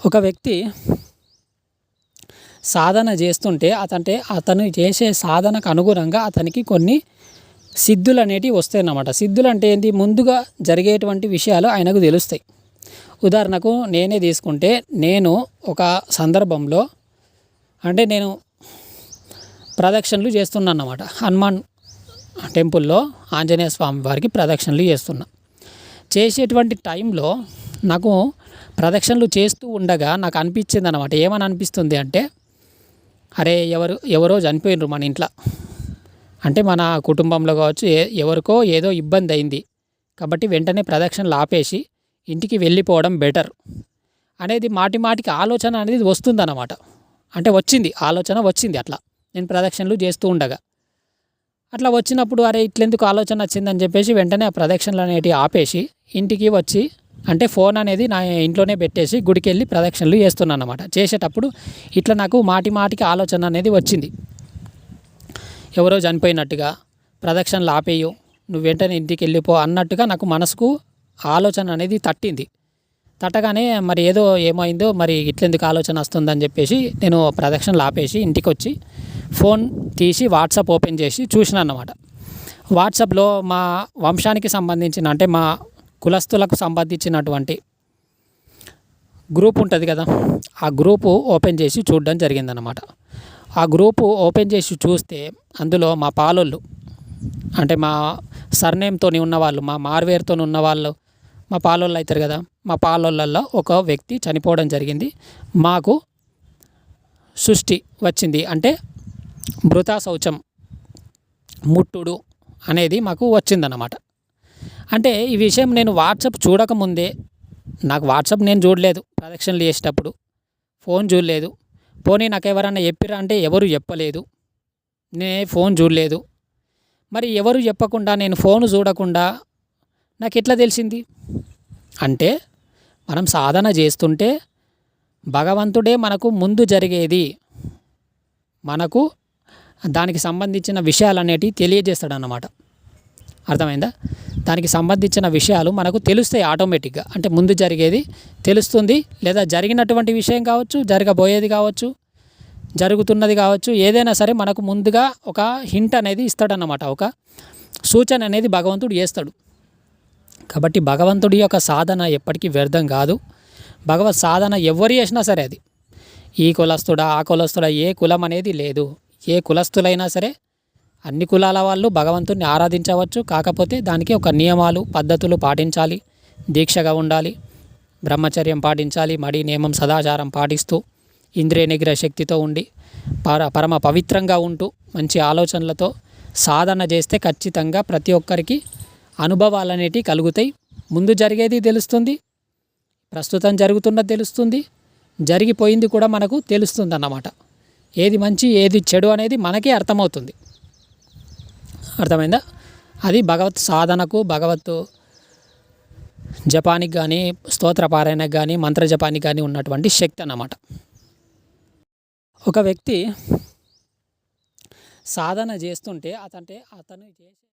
ఒక వ్యక్తి సాధన చేస్తుంటే అతంటే అతను చేసే సాధనకు అనుగుణంగా అతనికి కొన్ని సిద్ధులు అనేటివి వస్తాయి అన్నమాట సిద్ధులు అంటే ఏంటి? ముందుగా జరిగేటువంటి విషయాలు ఆయనకు తెలుస్తాయి. ఉదాహరణకు నేనే తీసుకుంటే నేను ఒక సందర్భంలో అంటే నేను ప్రదక్షిణలు చేస్తున్నాను అన్నమాట హనుమాన్ టెంపుల్లో ఆంజనేయ స్వామి వారికి ప్రదక్షిణలు చేస్తున్నా. చేసేటువంటి టైంలో నాకు ప్రదక్షిణలు చేస్తూ ఉండగా నాకు అనిపించింది అనమాట ఏమని అనిపిస్తుంది అంటే అరే ఎవరు ఎవరో చనిపోయినరు మన ఇంట్లో. అంటే మన కుటుంబంలో కావచ్చు ఎవరికో ఏదో ఇబ్బంది అయింది. కాబట్టి వెంటనే ప్రదక్షిణలు ఆపేసి ఇంటికి వెళ్ళిపోవడం బెటర్ అనేది మాటి మాటికి ఆలోచన అనేది వస్తుందన్నమాట. అంటే వచ్చింది ఆలోచన వచ్చింది అట్లా. నేను ప్రదక్షిణలు చేస్తూ ఉండగా. అట్లా వచ్చినప్పుడు అరే ఇట్లెందుకు ఆలోచన వచ్చిందని చెప్పేసి వెంటనే ఆ ప్రదక్షిణలు అనేటివి ఆపేసి ఇంటికి వచ్చి అంటే ఫోన్ అనేది నా ఇంట్లోనే పెట్టేసి గుడికి వెళ్ళి ప్రదక్షిణలు చేస్తున్నాను అనమాట చేసేటప్పుడు ఇట్లా నాకు మాటి మాటికి ఆలోచన అనేది వచ్చింది. ఎవరో చనిపోయినట్టుగా ప్రదక్షిణలు ఆపేయు నువ్వు వెంటనే ఇంటికి వెళ్ళిపో అన్నట్టుగా నాకు మనసుకు ఆలోచన అనేది తట్టింది. తట్టగానే మరి ఏదో ఏమైందో మరి ఇట్లెందుకు ఆలోచన వస్తుందని చెప్పేసి నేను ప్రదక్షిణలు ఆపేసి ఇంటికి వచ్చి ఫోన్ తీసి వాట్సాప్ ఓపెన్ చేసి చూసిన అన్నమాట వాట్సాప్లో మా వంశానికి సంబంధించిన అంటే మా కులస్తులకు సంబంధించినటువంటి గ్రూప్ ఉంటుంది కదా ఆ గ్రూపు ఓపెన్ చేసి చూడడం జరిగిందనమాట ఆ గ్రూపు ఓపెన్ చేసి చూస్తే అందులో మా పాలోళ్ళు అంటే మా సర్నేమ్తో ఉన్నవాళ్ళు మా మార్వేర్తో ఉన్నవాళ్ళు మా పాలోళ్ళు అవుతారు కదా మా పాలోళ్ళల్లో ఒక వ్యక్తి చనిపోవడం జరిగింది. మాకు సృష్టి వచ్చింది అంటే మృతా శౌచం ముట్టుడు అనేది మాకు వచ్చిందన్నమాట. అంటే ఈ విషయం నేను వాట్సాప్ చూడకముందే నాకు వాట్సాప్ నేను చూడలేదు ప్రదక్షిణలు చేసేటప్పుడు. ఫోన్ చూడలేదు. పోనీ నాకు ఎవరన్నా చెప్పిరా అంటే ఎవరు చెప్పలేదు. నే ఫోన్ చూడలేదు. మరి ఎవరు చెప్పకుండా నేను ఫోన్ చూడకుండా నాకు ఎట్లా తెలిసింది? అంటే మనం సాధన చేస్తుంటే భగవంతుడే మనకు ముందు జరిగేది. మనకు దానికి సంబంధించిన విషయాలు అనేటివి తెలియజేస్తాడన్నమాట. అర్థమైందా? దానికి సంబంధించిన విషయాలు మనకు తెలుస్తాయి ఆటోమేటిక్గా. అంటే ముందు జరిగేది తెలుస్తుంది లేదా జరిగినటువంటి విషయం కావచ్చు జరగబోయేది కావచ్చు జరుగుతున్నది కావచ్చు ఏదైనా సరే మనకు ముందుగా ఒక హింట్ అనేది ఇస్తాడన్నమాట. ఒక సూచన అనేది భగవంతుడు చేస్తాడు. కాబట్టి భగవంతుడి యొక్క సాధన ఎప్పటికీ వ్యర్థం కాదు. భగవత్ సాధన ఎవరు చేసినా సరే అది. ఈ కులస్తుడా ఆ కులస్తుడా ఏ కులం అనేది లేదు. ఏ కులస్తులైనా సరే అన్ని కులాల వాళ్ళు భగవంతుని ఆరాధించవచ్చు. కాకపోతే దానికి ఒక నియమాలు పద్ధతులు పాటించాలి. దీక్షగా ఉండాలి. బ్రహ్మచర్యం పాటించాలి. మడి నియమం సదాచారం పాటిస్తూ ఇంద్రియ నిగ్రహ శక్తితో ఉండి పర పరమ పవిత్రంగా ఉంటూ మంచి ఆలోచనలతో సాధన చేస్తే ఖచ్చితంగా ప్రతి ఒక్కరికి అనుభవాలు అనేటివి కలుగుతాయి. ముందు జరిగేది తెలుస్తుంది. ప్రస్తుతం జరుగుతున్నది తెలుస్తుంది. జరిగిపోయింది కూడా మనకు తెలుస్తుంది అన్నమాట ఏది మంచి ఏది చెడు అనేది మనకే అర్థమవుతుంది. అర్థమైందా? అది భగవత్ సాధనకు భగవత్ జపానికి కానీ స్తోత్ర పారాయణకు కానీ మంత్ర జపానికి కానీ ఉన్నటువంటి శక్తి అన్నమాట. ఒక వ్యక్తి సాధన చేస్తుంటే అతంటే అతను చేసే